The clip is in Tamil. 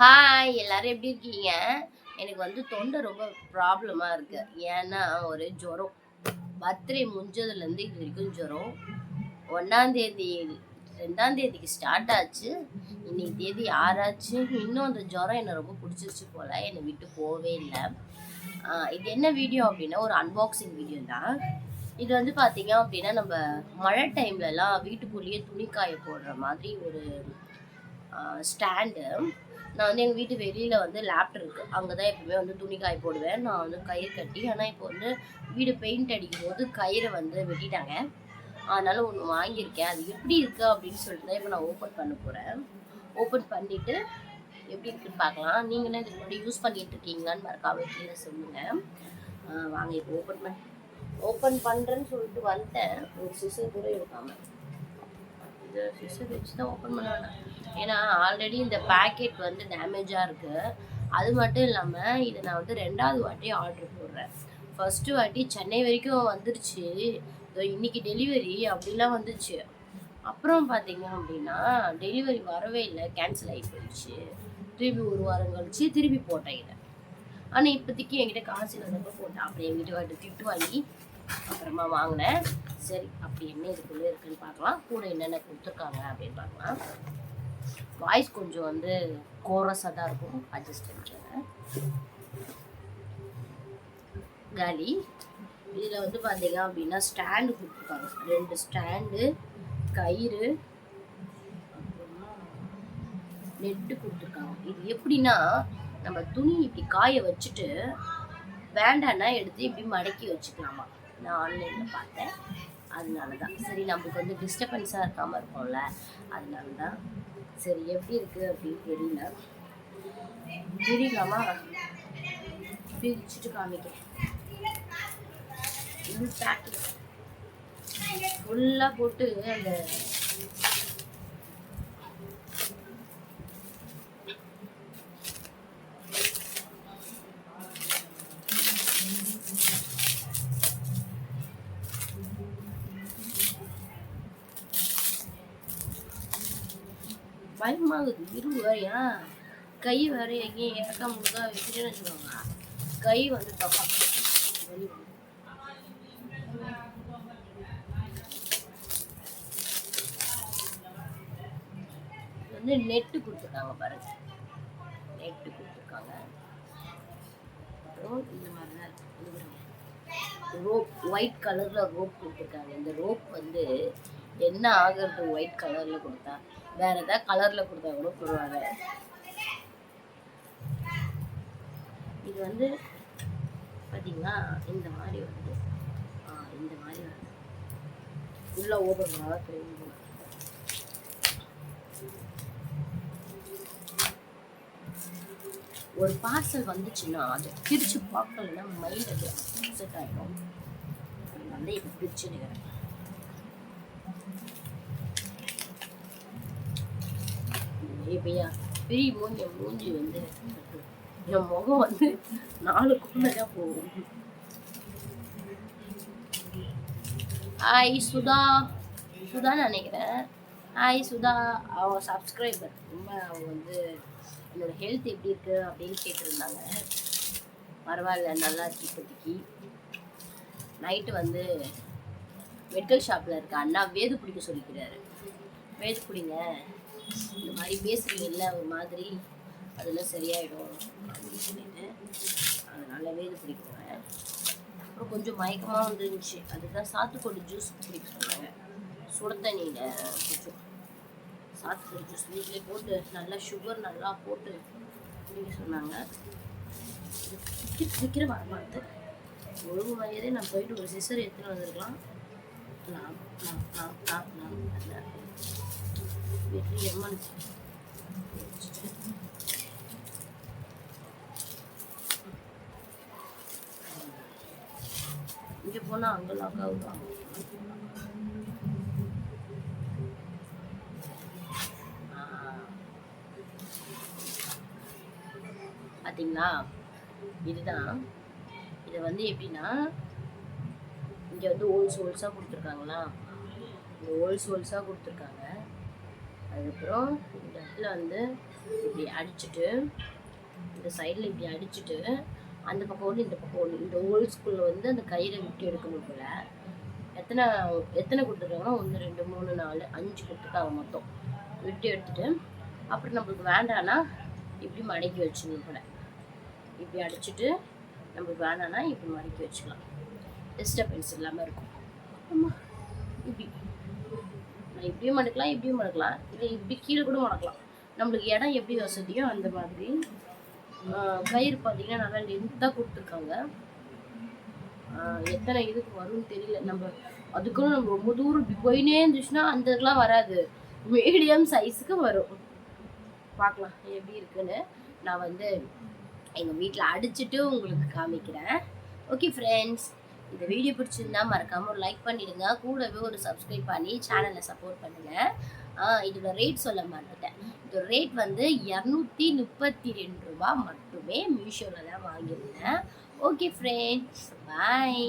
ஹாய் எல்லாரும் எப்படி இருக்கீங்க? எனக்கு வந்து தொண்டை ரொம்ப ப்ராப்ளமாக இருக்கு. ஏன்னா ஒரு ஜுரம். பர்த்டே முடிஞ்சதுலேருந்து இது வரைக்கும் ஜுரம். ஒன்றாந்தேதி ரெண்டாந்தேதிக்கு ஸ்டார்ட் ஆச்சு. இன்னைக்கு தேதி ஆறாச்சு. இன்னும் அந்த ஜுரம் என்னை ரொம்ப பிடிச்சிருச்சு போல். என்னை விட்டு போகவே இல்லை. இது என்ன வீடியோ அப்படின்னா ஒரு அன்பாக்சிங் வீடியோ தான். இது வந்து பார்த்தீங்க அப்படின்னா நம்ம மழை டைம்லலாம் வீட்டுக்குள்ளேயே துணி காய போடுற மாதிரி ஒரு ஸ்டாண்டு நான் வந்து எங்கள் வீட்டு வெளியில் வந்து லேப்ட் இருக்குது அங்கே தான் எப்பவுமே வந்து துணி காய போடுவேன். நான் வந்து கயிறு கட்டி ஆனால் இப்போ வந்து வீடு பெயிண்ட் அடிக்கும் போது கயிறை வந்து வெட்டிட்டாங்க. அதனால் ஒன்று வாங்கியிருக்கேன். அது எப்படி இருக்குது அப்படின்னு சொல்லிட்டு தான் இப்போ நான் ஓப்பன் பண்ண போகிறேன் ஓப்பன் பண்ணிவிட்டு எப்படி இருக்குன்னு பார்க்கலாம். நீங்களே இதுக்கு முன்னாடி யூஸ் பண்ணிகிட்டு இருக்கீங்களான்னு மறக்காம கீழே சொல்லுங்கள் வாங்க இப்போ ஓப்பன் பண்ண ஓப்பன் பண்ணுறேன்னு சொல்லிட்டு வந்துட்டேன். ஒரு சிசர் கூட இருக்காமல் இந்த ஃபிஷ்ஷை வச்சு தான் ஓப்பன் பண்ண வேணாம் ஏன்னா ஆல்ரெடி இந்த பேக்கெட் வந்து டேமேஜாக இருக்குது அது மட்டும் இல்லாமல் இதை நான் வந்து ரெண்டாவது வாட்டி ஆர்டர் போடுறேன். ஃபஸ்ட்டு வாட்டி சென்னை வரைக்கும் வந்துருச்சு. இன்னைக்கு டெலிவரி அப்படிலாம் வந்துச்சு. அப்புறம் பார்த்தீங்க அப்படின்னா டெலிவரி வரவே இல்லை. கேன்சல் ஆகி போயிடுச்சு. திருப்பி ஒரு வாரம் கழிச்சு திருப்பி போட்டேன் இதை. ஆனால் இப்போதைக்கு என்கிட்ட காசு இல்லாதப்ப போட்டேன் அப்புறம் என் வாட்டி திட்டு வாங்கி அப்புறமா வாங்கினேன். சரி அப்படி என்ன இதுக்குள்ளே இருக்குன்னு பார்க்கலாம். கூட என்னென்ன கொடுத்துருக்காங்க அப்படின்னு பார்க்கலாம். வாய்ஸ் கொஞ்சம் வந்து கோரஸாக தான் இருக்கும். அட்ஜஸ்ட் பண்ணிக்கிறேன் காலி இதில் வந்து பார்த்தீங்க அப்படின்னா ஸ்டாண்டு கொடுத்துருக்காங்க. ரெண்டு ஸ்டாண்டு கயிறு நெட்டு கொடுத்துருக்காங்க. இது எப்படின்னா நம்ம துணி இப்படி காய வச்சுட்டு வேண்டான்னா எடுத்து இப்படி மடக்கி வச்சுக்கலாமா? நான் ஆன்லைனில் பார்த்தேன். அதனால தான் சரி நம்மளுக்கு வந்து டிஸ்டர்பன்ஸாக இருக்காமல் இருக்கும்ல அதனால தான் சரி எப்படி இருக்குது அப்படின்னு தெரியல. தெரியலாமா? பிரிச்சுட்டு காமிக்கிறேன். ஃபுல்லாக போட்டு அந்த பயமாகுது. இரும்பு வேறையா? கை வேற எங்கேயும் இறக்க முடியா வச்சுட்டேன்னு வச்சுக்கோங்க. கை வந்து தப்பா. வந்து நெட்டு கொடுத்துருக்காங்க பாருங்க. நெட்டு கொடுத்துருக்காங்க. அப்புறம் இந்த மாதிரி தான் ரோப் ஒயிட் கலரில் ரோப் கொடுத்துருக்காங்க. இந்த ரோப் வந்து என்ன ஆகிறது ஒயிட் கலரில் கொடுத்தா வேற ஏதாவது கலரில் கொடுத்தா கூட போடுவாங்க. இது வந்து பார்த்தீங்களா இந்த மாதிரி வந்து இந்த மாதிரி வந்து. உள்ள ஓப்பன் பண்ணாதான் தெரியும். ஒரு பார்சல் வந்துச்சுன்னா அதை பிரித்து பார்க்கலன்னா மைண்ட் அது அப்செட் ஆகிடும் அதனால இப்போ பிரிச்சு நிற்கிறேன் இப்பையா பெரிய மூஞ்சி மூஞ்சி வந்து என் முகம் வந்து நாலு குழந்தையா போகும். ஹாய் சுதா. சுதான்னு நினைக்கிறேன். ஹாய் சுதா. அவங்க சப்ஸ்கிரைபர் ரொம்ப அவங்க வந்து என்னோட ஹெல்த் எப்படி இருக்கு அப்படின்னு கேட்டிருந்தாங்க. பரவாயில்ல நல்லா இருக்கு இப்போதைக்கு. நைட்டு வந்து மெடிக்கல் ஷாப்பில் இருக்க அண்ணா வேது பிடிக்க சொல்லிக்கிறாரு. வேது பிடிங்க இந்த மாதிரி பேசுறீங்கல்ல ஒரு மாதிரி அதெல்லாம் சரியாயிடும் அப்படின்னு சொல்லிட்டு அதனால வேது பிடிக்க போகிறேன் அப்புறம் கொஞ்சம் மயக்கமாக வந்துருந்துச்சு. அதுதான் சாத்துக்கொடி ஜூஸ் குடிக்க சொன்னாங்க சுட தண்ணியில் கொஞ்சம் சாத்துக்கொடி ஜூஸ் வீட்டிலே போட்டு நல்லா சுகர் நல்லா போட்டு குடிக்க சொன்னாங்க. சீக்கிரம் சீக்கிரம் வரமாட்டு ஒழுங்கு வயதே நான் போயிட்டு ஒரு சிசர் எடுத்துன்னு வந்திருக்கலாம். நான் நான் நான் நான் நான். எம்மன் இங்கே போனால் அங்கே லாக் ஆகுதான் பார்த்தீங்களா இதுதான். இதை வந்து எப்படின்னா இங்கே வந்து ஹோல்ஸ் ஹோல்ஸாக கொடுத்துருக்காங்களா? இந்த ஹோல்ஸ் ஹோல்ஸாக கொடுத்துருக்காங்க. அதுக்கப்புறம் இந்த இடத்துல வந்து இப்படி அடிச்சுட்டு இந்த சைடில் இப்படி அடிச்சுட்டு அந்த பக்கம் ஒன்று இந்த பக்கம் ஒன்று இந்த ஓல்ட் ஸ்கூலில் வந்து அந்த கயிறை விட்டு எடுக்கணும் போல. எத்தனை எத்தனை கொடுத்துருக்காங்க ஒன்று ரெண்டு மூணு நாலு அஞ்சு கொடுத்துருக்காங்க மொத்தம். விட்டு எடுத்துட்டு அப்புறம் நம்மளுக்கு வேண்டாம்னா இப்படி மடக்கி வச்சுக்கணும் போல. இப்படி அடிச்சுட்டு நம்மளுக்கு வேணாம்னா இப்படி மடக்கி வச்சுக்கலாம். டிஸ்டர்பன்ஸ் இல்லாமல் இருக்கும். ஆமாம் இப்படி நான் இப்படியும் மடக்கலாம் இப்படியும் மடக்கலாம் இல்லை இப்படி கீழே கூட மடக்கலாம் நம்மளுக்கு இடம் எப்படி வசதியோ அந்த மாதிரி. ஆஹ் கயிறு பார்த்தீங்கன்னா நல்லா லென்த்தாக கொடுத்துருக்காங்க. எத்தனை இதுக்கு வரும்னு தெரியல. நம்ம அதுக்குன்னு நம்ம ரொம்ப தூரம் போயினே இருந்துச்சுன்னா அந்த இதுக்கெல்லாம் வராது. மீடியம் சைஸுக்கு வரும். பார்க்கலாம் எப்படி இருக்குன்னு. நான் வந்து எங்கள் வீட்டில் அடிச்சுட்டு உங்களுக்கு காமிக்கிறேன். ஓகே ஃப்ரெண்ட்ஸ் இந்த வீடியோ பிடிச்சிருந்தா மறக்காம ஒரு லைக் பண்ணிடுங்க. கூடவே ஒரு சப்ஸ்கிரைப் பண்ணி சேனலை சப்போர்ட் பண்ணுங்க. இதோட ரேட் சொல்ல மாட்டேன் இதோட ரேட் வந்து இரநூத்தி முப்பத்தி ரெண்டு ரூபா மட்டுமே மீஷோவில் தான் வாங்கியிருந்தேன். Okay friends bye